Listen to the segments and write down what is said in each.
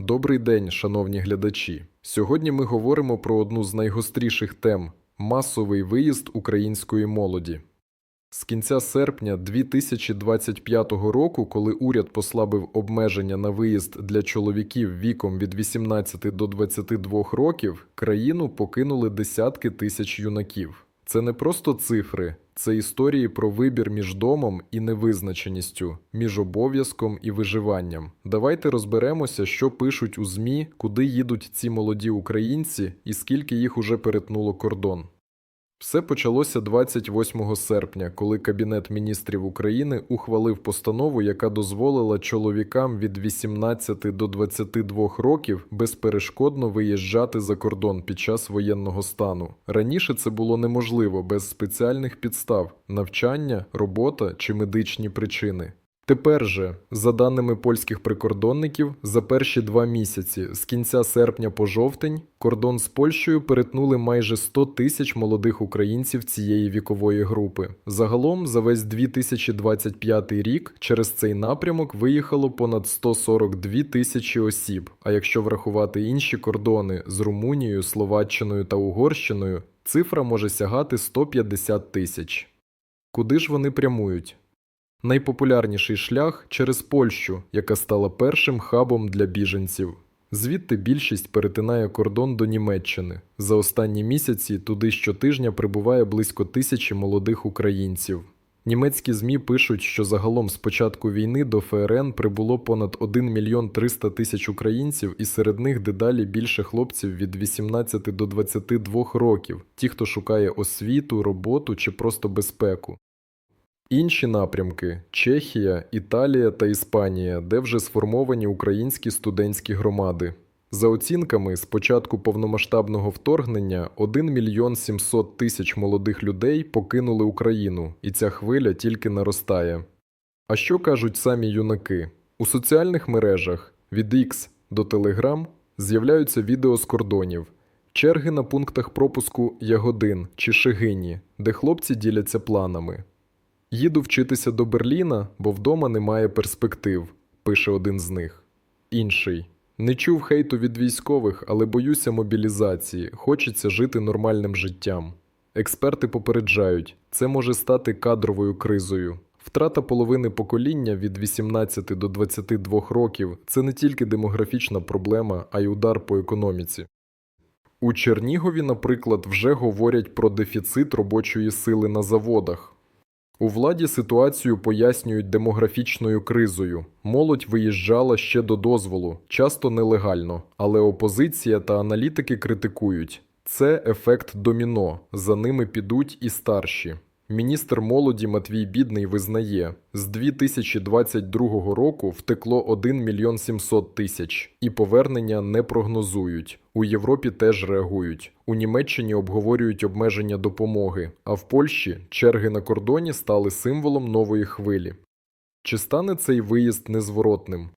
Добрий день, шановні глядачі. Сьогодні ми говоримо про одну з найгостріших тем масовий виїзд української молоді. З кінця серпня 2025 року, коли уряд послабив обмеження на виїзд для чоловіків віком від 18 до 22 років, країну покинули десятки тисяч юнаків. Це не просто цифри, це історії про вибір між домом і невизначеністю, між обов'язком і виживанням. Давайте розберемося, що пишуть у ЗМІ, куди їдуть ці молоді українці і скільки їх уже перетнуло кордон. Все почалося 28 серпня, коли Кабінет міністрів України ухвалив постанову, яка дозволила чоловікам від 18 до 22 років безперешкодно виїжджати за кордон під час воєнного стану. Раніше це було неможливо без спеціальних підстав навчання, робота чи медичні причини. Тепер же, за даними польських прикордонників, за перші два місяці з кінця серпня по жовтень кордон з Польщею перетнули майже 100 тисяч молодих українців цієї вікової групи. Загалом за весь 2025 рік через цей напрямок виїхало понад 142 тисячі осіб. А якщо врахувати інші кордони з Румунією, Словаччиною та Угорщиною, цифра може сягати 150 тисяч. Куди ж вони прямують? Найпопулярніший шлях через Польщу, яка стала першим хабом для біженців. Звідти більшість перетинає кордон до Німеччини. За останні місяці туди щотижня прибуває близько тисячі молодих українців. Німецькі ЗМІ пишуть, що загалом з початку війни до ФРН прибуло понад 1 мільйон 300 тисяч українців, і серед них дедалі більше хлопців від 18 до 22 років, ті, хто шукає освіту, роботу чи просто безпеку. Інші напрямки Чехія, Італія та Іспанія, де вже сформовані українські студентські громади. За оцінками, з початку повномасштабного вторгнення 1 мільйон 700 тисяч молодих людей покинули Україну, і ця хвиля тільки наростає. А що кажуть самі юнаки? У соціальних мережах від X до Telegram з'являються відео з кордонів, черги на пунктах пропуску Ягодин чи Шегині, де хлопці діляться планами. Їду вчитися до Берліна, бо вдома немає перспектив, пише один з них. Інший. Не чув хейту від військових, але боюся мобілізації, хочеться жити нормальним життям. Експерти попереджають, це може стати кадровою кризою. Втрата половини покоління від 18 до 22 років це не тільки демографічна проблема, а й удар по економіці. У Чернігові, наприклад, вже говорять про дефіцит робочої сили на заводах. У владі ситуацію пояснюють демографічною кризою. Молодь виїжджала ще до дозволу, часто нелегально, але опозиція та аналітики критикують. Це ефект доміно, за ними підуть і старші. Міністр молоді Матвій Бідний визнає, з 2022 року втекло 1 мільйон 700 тисяч, і повернення не прогнозують. У Європі теж реагують. У Німеччині обговорюють обмеження допомоги, а в Польщі черги на кордоні стали символом нової хвилі. Чи стане цей виїзд незворотним?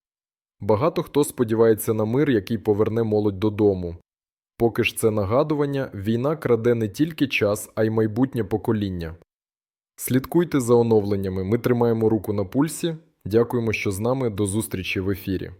Багато хто сподівається на мир, який поверне молодь додому. Поки ж це нагадування, війна краде не тільки час, а й майбутнє покоління. Слідкуйте за оновленнями. Ми тримаємо руку на пульсі. Дякуємо, що з нами. До зустрічі в ефірі.